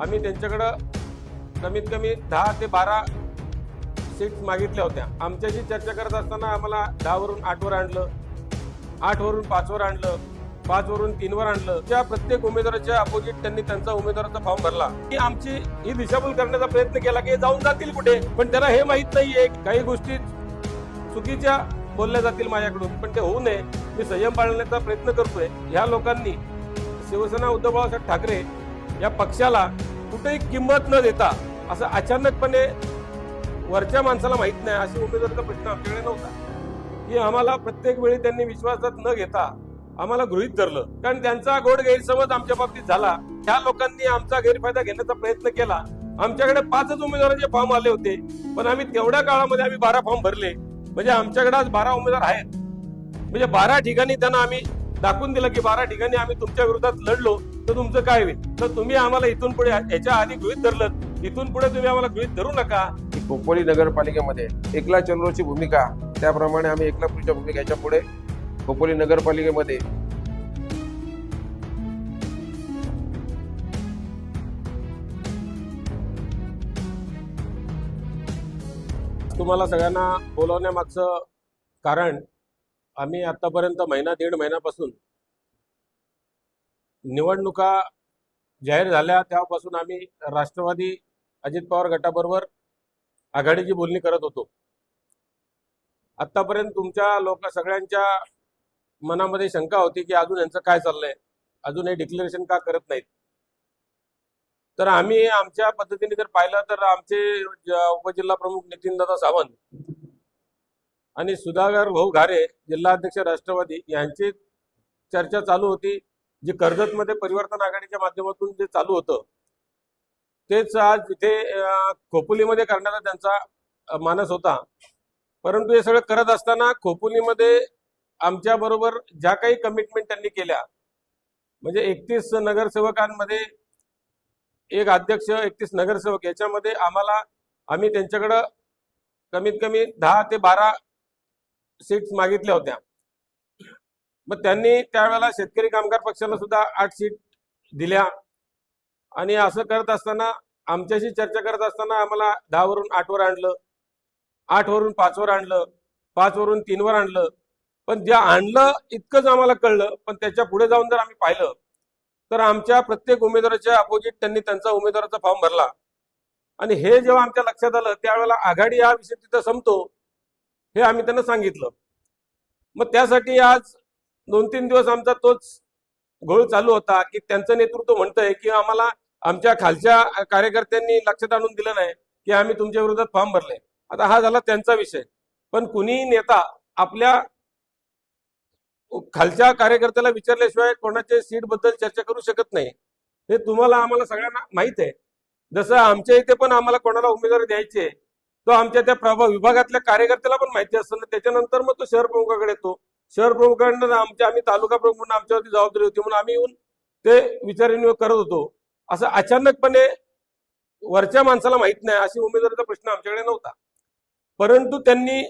आम्ही त्यांच्याकडं कमीत कमी दहा ते बारा सीट्स मागितल्या होत्या. आमच्याशी चर्चा करत असताना आम्हाला दहावरून आठवर आणलं आठवरून पाचवर आणलं पाचवरून तीनवर आणलं. त्या प्रत्येक उमेदवाराच्या अपोजिट त्यांनी त्यांचा उमेदवाराचा फॉर्म भरला. की आमची ही दिशाभूल करण्याचा प्रयत्न केला की जाऊन जातील कुठे पण त्यांना हे माहीत नाहीये. काही गोष्टी चुकीच्या बोलल्या जातील माझ्याकडून पण ते होऊ नये. मी संयम पाळण्याचा प्रयत्न करतोय. ह्या लोकांनी शिवसेना उद्धव बाळासाहेब ठाकरे या पक्षाला कुठेही किंमत न देता असं अचानकपणे वरच्या माणसाला माहीत नाही अशी उमेदवाराचा प्रश्न आमच्याकडे नव्हता. की आम्हाला प्रत्येक वेळी त्यांनी विश्वासात न घेता आम्हाला गृहित धरलं. कारण त्यांचा गोड गैरसमज आमच्या बाबतीत झाला. त्या लोकांनी आमचा गैरफायदा घेण्याचा प्रयत्न केला. आमच्याकडे पाचच उमेदवारांचे फॉर्म आले होते. पण आम्ही तेवढ्या काळामध्ये आम्ही बारा फॉर्म भरले. म्हणजे आमच्याकडे आज बारा उमेदवार आहेत. म्हणजे बारा ठिकाणी त्यांना आम्ही दाखवून दिलं की बारा ठिकाणी आम्ही तुमच्या विरोधात लढलो. तर तुमचं काय होईल? तर तुम्ही आम्हाला इथून पुढे याच्या आधी गृहित धरलं. इथून पुढे तुम्ही आम्हाला गृहित धरू नका. खोपोली नगरपालिकेमध्ये एकला चंद्रोची भूमिका त्याप्रमाणे आम्ही एकला पुढच्या भूमिका भूमिकेच्या पुढे खोपोली नगरपालिकेमध्ये तुम्हाला सगळ्यांना बोलवण्यामागचं कारण आम्ही आतापर्यंत महिना दीड महिन्यापासून निवडणुका जाहीर झाल्या तेव्हापासून आम्ही राष्ट्रवादी अजित पवार गटाबरोबर आघाडीची बोलणी करत होतो. आतापर्यंत तुमच्या लोक सगळ्यांच्या मनामध्ये शंका होती की अजून यांचं काय चाललंय? अजून हे डिक्लेरेशन का करत नाहीत? तर आम्ही आमच्या पद्धतीने जर पाहिलं तर आमचे उपजिल्हा प्रमुख नितीनदादा सावंत आणि सुधाकर भाऊ घारे जिल्हाध्यक्ष राष्ट्रवादी यांची चर्चा चालू होती. जे कर्जतमध्ये परिवर्तन आघाडीच्या माध्यमातून जे चालू होतं तेच आज तिथे खोपोलीमध्ये करण्याचा त्यांचा मानस होता. परंतु हे सगळं करत असताना खोपोलीमध्ये आमच्या बरोबर ज्या काही कमिटमेंट त्यांनी केल्या म्हणजे एकतीस नगरसेवकांमध्ये एक अध्यक्ष एकतीस नगरसेवक याच्यामध्ये आम्हाला आम्ही त्यांच्याकडं कमीत कमी दहा ते बारा सीट्स मागितल्या होत्या. मग त्यांनी त्यावेळेला शेतकरी कामगार पक्षाला सुद्धा आठ सीट दिल्या. आणि असं करत असताना आमच्याशी चर्चा करत असताना आम्हाला दहावरून आठवर आणलं आठवरून पाचवर आणलं पाचवरून तीनवर आणलं. पण जे आणलं इतकंच आम्हाला कळलं पण त्याच्या पुढे जाऊन जर आम्ही पाहिलं तर आमच्या प्रत्येक उमेदवाराच्या अपोजिट त्यांनी त्यांचा उमेदवाराचा फॉर्म भरला. आणि हे जेव्हा आमच्या लक्षात आलं त्यावेळेला आघाडी हा विषय तिथं संपतो हे आम्ही त्यांना सांगितलं. मग त्यासाठी आज दोन तीन दिवस आमचा तोच घोळ चालू होता की त्यांचं नेतृत्व म्हणतंय की आम्हाला आमच्या खालच्या कार्यकर्त्यांनी लक्षात आणून दिलं नाही की आम्ही तुमच्या विरोधात फॉर्म भरले. आता हा झाला त्यांचा विषय. पण कुणीही नेता आपल्या खालच्या कार्यकर्त्याला विचारल्याशिवाय कोणाच्या सीटबद्दल चर्चा करू शकत नाही हे तुम्हाला आम्हाला सगळ्यांना माहीत आहे. जसं आमच्या इथे पण आम्हाला कोणाला उमेदवारी द्यायची तो आमच्या त्या प्रभाग विभागातल्या कार्यकर्त्याला पण माहिती असतं. त्याच्यानंतर मग तो शहर प्रमुखाकडे येतो. शहर प्रमुखांना आमच्या आम्ही तालुका प्रमुख म्हणून आमच्यावरती जबाबदारी होती म्हणून आम्ही येऊन ते विचारविनिमय करत होतो. असं अचानकपणे वरच्या माणसाला माहीत नाही अशी उमेदवारीचा प्रश्न आमच्याकडे नव्हता. परंतु त्यांनी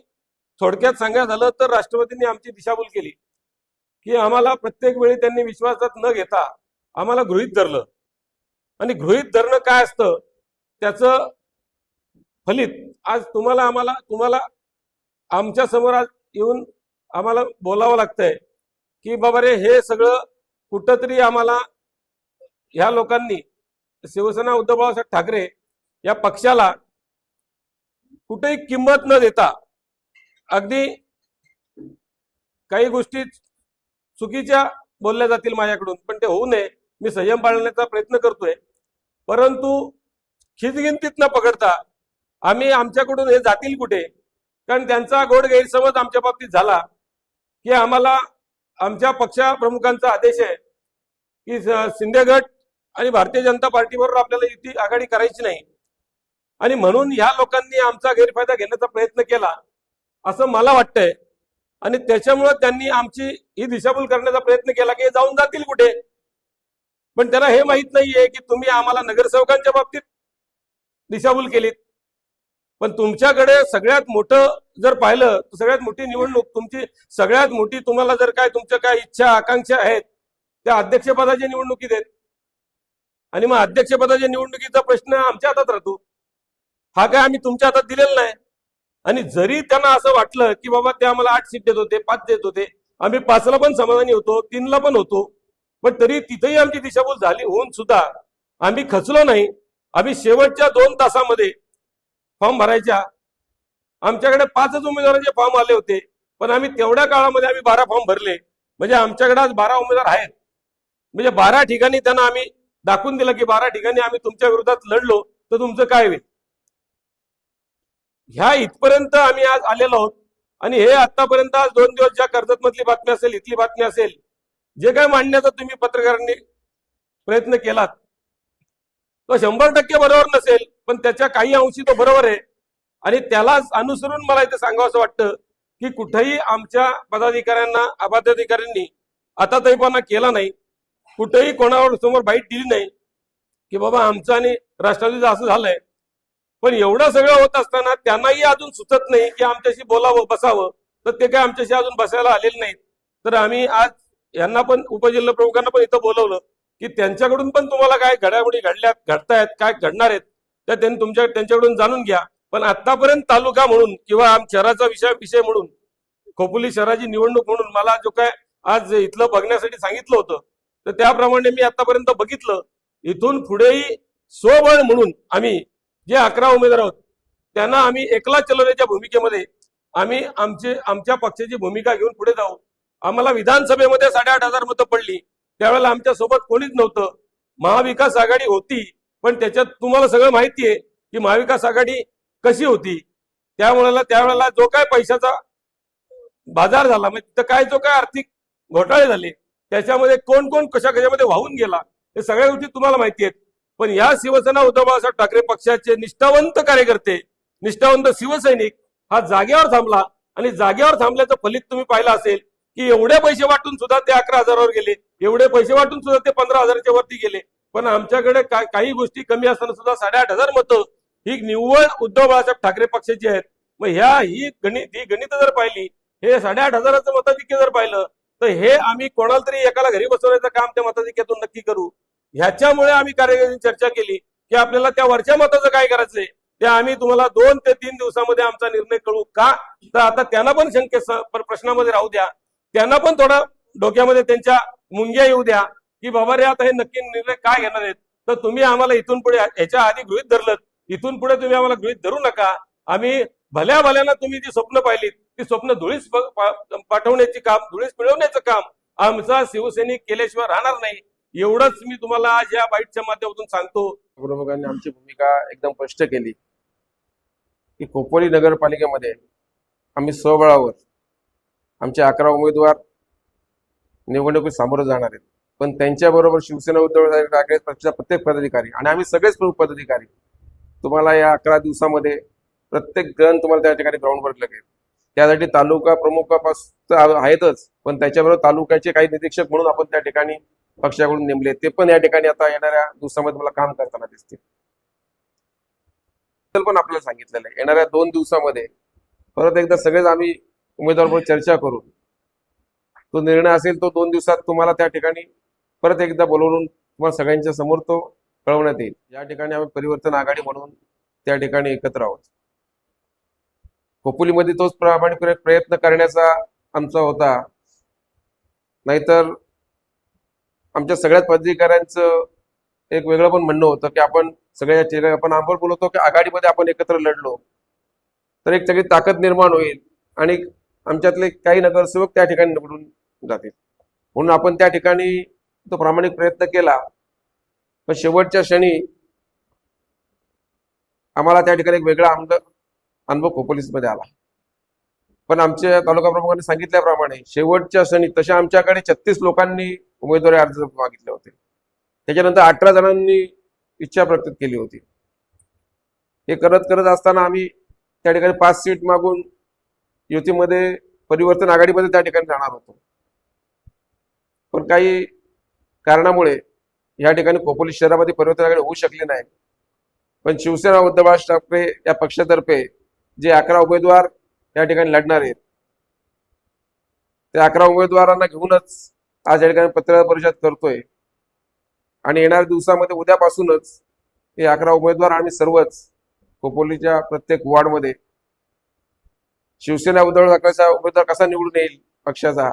थोडक्यात सांगायचं झालं तर राष्ट्रपतींनी आमची दिशाभूल केली. की आम्हाला प्रत्येक वेळी त्यांनी विश्वासात न घेता आम्हाला गृहित धरलं. आणि गृहित धरणं काय असतं? त्याचं फलित आज तुम्हाला आम्हाला तुम्हाला आमच्यासमोर आज येऊन आम्हाला बोलावं लागतंय की बाबा रे हे सगळं कुठंतरी आम्हाला ह्या लोकांनी शिवसेना उद्धव बाळासाहेब ठाकरे या पक्षाला कुठेही किंमत न देता अगदी काही गोष्टी चुकीच्या बोलल्या जातील माझ्याकडून पण ते होऊ नये. मी संयम पाळण्याचा प्रयत्न करतोय. परंतु खिजगिंतीत न पकडता आम्ही आमच्याकडून हे जातील कुठे? कारण त्यांचा गोड गैरसमज आमच्या बाबतीत झाला. की आम्हाला आमच्या पक्षप्रमुखांचा आदेश आहे की स- शिंदे गट आणि भारतीय जनता पार्टीबरोबर आपल्याला युती आघाडी करायची नाही. आणि म्हणून ह्या लोकांनी आमचा गैरफायदा घेण्याचा प्रयत्न केला असं मला वाटतंय. आणि त्याच्यामुळे त्यांनी आमची ही दिशाभूल करण्याचा प्रयत्न केला की जाऊन जातील कुठे? पण त्यांना हे माहीत नाहीये की तुम्ही आम्हाला नगरसेवकांच्या बाबतीत दिशाभूल केलीत. पण तुमच्याकडे सगळ्यात मोठं जर पाहिलं तर सगळ्यात मोठी निवडणूक तुमची सगळ्यात मोठी तुम्हाला जर काय तुमच्या काय इच्छा आकांक्षा आहेत त्या अध्यक्षपदाच्या निवडणुकीत आहेत आणि मग अध्यक्षपदाच्या निवडणुकीचा प्रश्न आमच्या हातात राहतो. हा काय आम्ही तुमच्या हातात दिलेला नाही. आणि जरी त्यांना असं वाटलं की बाबा ते आम्हाला आठ सीट देत होते पाच देत होते आम्ही पाचला पण समाधानी होतो तीनला पण होतो. पण तरी तिथेही आमची दिशाभूल झाली होऊन सुद्धा आम्ही खचलो नाही. आम्ही शेवटच्या दोन तासामध्ये फॉर्म भरायच्या. आमच्याकडे पाचच उमेदवारांचे फॉर्म आले होते. पण आम्ही तेवढ्या काळामध्ये आम्ही बारा फॉर्म भरले. म्हणजे आमच्याकडे आज बारा उमेदवार आहेत. म्हणजे बारा ठिकाणी त्यांना आम्ही दाखवून दिलं की बारा ठिकाणी आम्ही तुमच्या विरोधात लढलो तर तुमचं काय होईल? ह्या इथपर्यंत आम्ही आज आलेलो आहोत. आणि हे आतापर्यंत आज दोन दिवस ज्या कर्जत मधली बातमी असेल इथली बातमी असेल जे काय मांडण्याचा तुम्ही पत्रकारांनी प्रयत्न केलात तो शंभर टक्के बरोबर नसेल पण त्याच्या काही अंशी तो बरोबर आहे. आणि त्यालाच अनुसरून मला इथे सांगावं असं वाटतं की कुठेही आमच्या पदाधिकाऱ्यांना अबाध्याधिकाऱ्यांनी आता तरीपणा केला नाही. कुठेही कोणावर समोर बाईट दिली नाही की बाबा आमचं आणि राष्ट्रवादीचं असं झालंय. पण एवढं सगळं होत असताना त्यांनाही अजून सुचत नाही की आमच्याशी बोलावं बसावं. तर ते काय आमच्याशी अजून बसायला आलेले नाहीत. तर आम्ही आज यांना पण उपजिल्हा प्रमुखांना पण इथं बोलवलं. की त्यांच्याकडून पण तुम्हाला काय घडामोडी घडल्यात घडतायत काय घडणार आहेत त्या त्यांनी तुमच्या त्यांच्याकडून जाणून घ्या. पण आतापर्यंत तालुका म्हणून किंवा आम शहराचा विषय विषय म्हणून खोपोली शहराची निवडणूक म्हणून मला जो काय आज इथलं बघण्यासाठी सांगितलं होतं तर त्याप्रमाणे मी आतापर्यंत बघितलं. इथून पुढेही स्वबळ म्हणून आम्ही जे अकरा उमेदवार आहोत त्यांना आम्ही एकला चलवण्याच्या भूमिकेमध्ये आम्ही आमचे आमच्या पक्षाची भूमिका घेऊन पुढे जाऊ. आम्हाला विधानसभेमध्ये साडेआठ हजार मतं पडली. त्यावेळेला आमच्यासोबत कोणीच नव्हतं. महाविकास आघाडी होती पण त्याच्यात तुम्हाला सगळं माहिती आहे की महाविकास आघाडी कशी होती. त्यामुळे त्यावेळेला जो काय पैशाचा बाजार झाला म्हणजे तिथं काय जो काय आर्थिक घोटाळे झाले त्याच्यामध्ये कोण कोण कशा कशामध्ये वाहून गेला हे सगळ्या गोष्टी तुम्हाला माहिती आहेत. पण या शिवसेना उद्धव बाळासाहेब ठाकरे पक्षाचे निष्ठावंत कार्यकर्ते निष्ठावंत शिवसैनिक हा जागेवर थांबला आणि जागेवर थांबल्याचं फलित तुम्ही पाहिलं असेल की एवढे पैसे वाटून सुद्धा ते अकरा हजारावर गेले. एवढे पैसे वाटून सुद्धा ते पंधरा हजाराच्या वरती गेले. पण आमच्याकडे का- काही गोष्टी कमी असताना सुद्धा साडेआठ हजार मतं. ही निव्वळ उद्धव बाळासाहेब ठाकरे पक्षाची आहेत. मग ह्या ही गणित ही गणित जर पाहिली हे साडेआठ हजाराचं मताधिक्य जर पाहिलं तर हे आम्ही कोणाला तरी एकाला घरी बसवण्याचं काम त्या मताधिक्यातून नक्की करू. ह्याच्यामुळे आम्ही कार्यकर्त्यांनी चर्चा केली की आपल्याला त्या वरच्या मताचं काय करायचंय ते आम्ही तुम्हाला दोन ते तीन दिवसामध्ये आमचा निर्णय कळू का? तर आता त्यांना पण शंके प्रश्नामध्ये राहू द्या. त्यांना पण थोडा डोक्यामध्ये त्यांच्या मुंग्या येऊ द्या की बाबा रे आता हे नक्की निर्णय काय घेणार आहेत? तर तुम्ही आम्हाला इथून पुढे ह्याच्या आधी गृहित धरलं. इथून पुढे तुम्ही आम्हाला गृहित धरू नका. आम्ही भल्या भल्यानं तुम्ही जी स्वप्न पाहिलीत ती स्वप्न धुळीस पाठवण्याची काम धुळीस मिळवण्याचं काम आमचा शिवसैनिक केल्याशिवाय राहणार नाही. एवढंच मी तुम्हाला आज या बाईटच्या माध्यमातून सांगतो. प्रमुखांनी आमची भूमिका एकदम स्पष्ट केली. की खोपोली नगरपालिकेमध्ये आम्ही स्वबळावर आमचे अकरा उमेदवार निवडणुकीत सामोरं जाणार आहेत. पण त्यांच्याबरोबर शिवसेना उद्धव ठाकरे पक्षाचा प्रत्येक पदाधिकारी आणि आम्ही सगळेच प्रमुख पदाधिकारी. तुम्हाला या अकरा दिवसामध्ये प्रत्येक जण तुम्हाला त्या ठिकाणी ग्राउंडवर लागेल त्यासाठी तालुका प्रमुखापासून आहेतच पण त्याच्याबरोबर तालुक्याचे काही निरीक्षक म्हणून आपण त्या ठिकाणी पक्षाकडून नेमले ते पण या ठिकाणी आता येणाऱ्या दिवसामध्ये मला काम करताना दिसतील. पण आपल्याला सांगितलेलं आहे. येणाऱ्या दोन दिवसामध्ये परत एकदा सगळेच आम्ही उमेदवाराबरोबर चर्चा करू तो निर्णय असेल तो दोन दिवसात तुम्हाला त्या ठिकाणी परत एकदा बोलवून तुम्हाला सगळ्यांच्या समोर तो कळवण्यात येईल. या ठिकाणी आम्ही परिवर्तन आघाडी म्हणून त्या ठिकाणी एकत्र आहोत. खोपोलीमध्ये तोच प्रामाणिक प्रयत्न करण्याचा आमचा होता. नाहीतर आमच्या सगळ्याच पदाधिकाऱ्यांचं एक वेगळं पण म्हणणं होतं की आपण सगळ्या चेहऱ्या आपण आपण बोलवतो की आघाडीमध्ये आपण एकत्र लढलो. तर एक सगळी ताकद निर्माण होईल आणि आमच्यातले काही नगरसेवक त्या ठिकाणी निवडून जातील. म्हणून आपण त्या ठिकाणी तो प्रामाणिक प्रयत्न केला. पण शेवटच्या क्षणी आम्हाला त्या ठिकाणी एक वेगळा आमद अनुभव खोपोलीसमध्ये आला. पण आमच्या तालुका प्रमुखांनी सांगितल्याप्रमाणे शेवटच्या क्षणी तशा आमच्याकडे छत्तीस लोकांनी उमेदवारी अर्ज मागितले होते. त्याच्यानंतर अठरा जणांनी इच्छा व्यक्त केली होती. हे करत करत असताना आम्ही त्या ठिकाणी पाच सीट मागून युतीमध्ये परिवर्तन आघाडीमध्ये त्या ठिकाणी जाणार होतो. पण काही कारणामुळे या ठिकाणी खोपोली शहरामध्ये परिवर्तन होऊ शकले नाही. पण शिवसेना उद्धव ठाकरे या पक्षातर्फे जे अकरा उमेदवार या ठिकाणी लढणार आहेत त्या अकरा उमेदवारांना घेऊनच आज या ठिकाणी पत्रकार परिषद करतोय. आणि येणाऱ्या दिवसामध्ये उद्यापासूनच हे अकरा उमेदवार आम्ही सर्वच खोपोलीच्या प्रत्येक वॉर्डमध्ये शिवसेना उद्धव ठाकरेचा उमेदवार कसा निवडून येईल पक्षाचा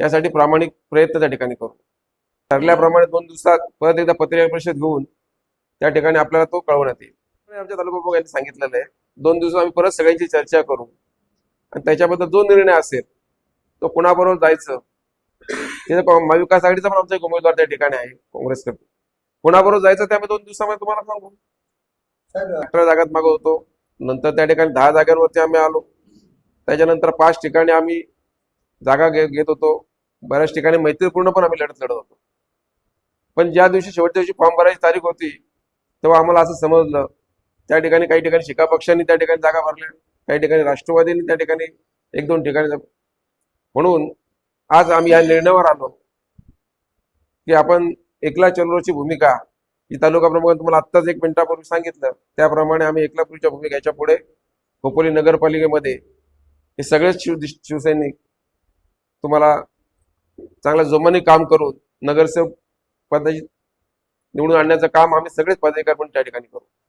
यासाठी प्रामाणिक प्रयत्न त्या ठिकाणी करू. ठरल्याप्रमाणे दोन दिवसात परत एकदा पत्रिका परिषद घेऊन त्या ठिकाणी आपल्याला तो कळवण्यात येईल. आमच्या तालुका प्रमुख यांनी सांगितलेलं आहे दोन दिवसात आम्ही परत सगळ्यांची चर्चा करू. आणि त्याच्याबद्दल जो निर्णय असेल तो कुणाबरोबर जायचं तिथे महाविकास आघाडीचा पण आमचा एक उमेदवार त्या ठिकाणी आहे काँग्रेसकडे कुणाबरोबर जायचं ते आम्ही दोन दिवसामध्ये तुम्हाला सांगू? अठरा जागात मागत होतो. नंतर त्या ठिकाणी दहा जागांवरती आम्ही आलो. त्याच्यानंतर पाच ठिकाणी आम्ही जागा घेत होतो. बऱ्याच ठिकाणी मैत्रीपूर्ण पण आम्ही लढत लढत होतो. पण ज्या दिवशी शेवटच्या दिवशी फॉर्म भरायची तारीख होती तेव्हा आम्हाला असं समजलं. त्या ठिकाणी काही ठिकाणी शिका पक्षांनी त्या ठिकाणी जागा भरल्या. काही ठिकाणी राष्ट्रवादीने त्या ठिकाणी एक दोन ठिकाणी म्हणून आज आम्ही या निर्णयावर आलो की आपण एकला चलोची भूमिका ही तालुका प्रमुखांनी तुम्हाला आत्ताच एक मिनिटापूर्वी सांगितलं. त्याप्रमाणे आम्ही एकला पूर्वीच्या भूमिकेच्या पुढे खोपोली नगरपालिकेमध्ये हे सगळेच शिव शिवसैनिक तुम्हाला चांगल्या जोमाने काम करून नगरसेवक पदाची निवडून आणण्याचं काम आम्ही सगळेच पदाधिकारी पण त्या ठिकाणी करू.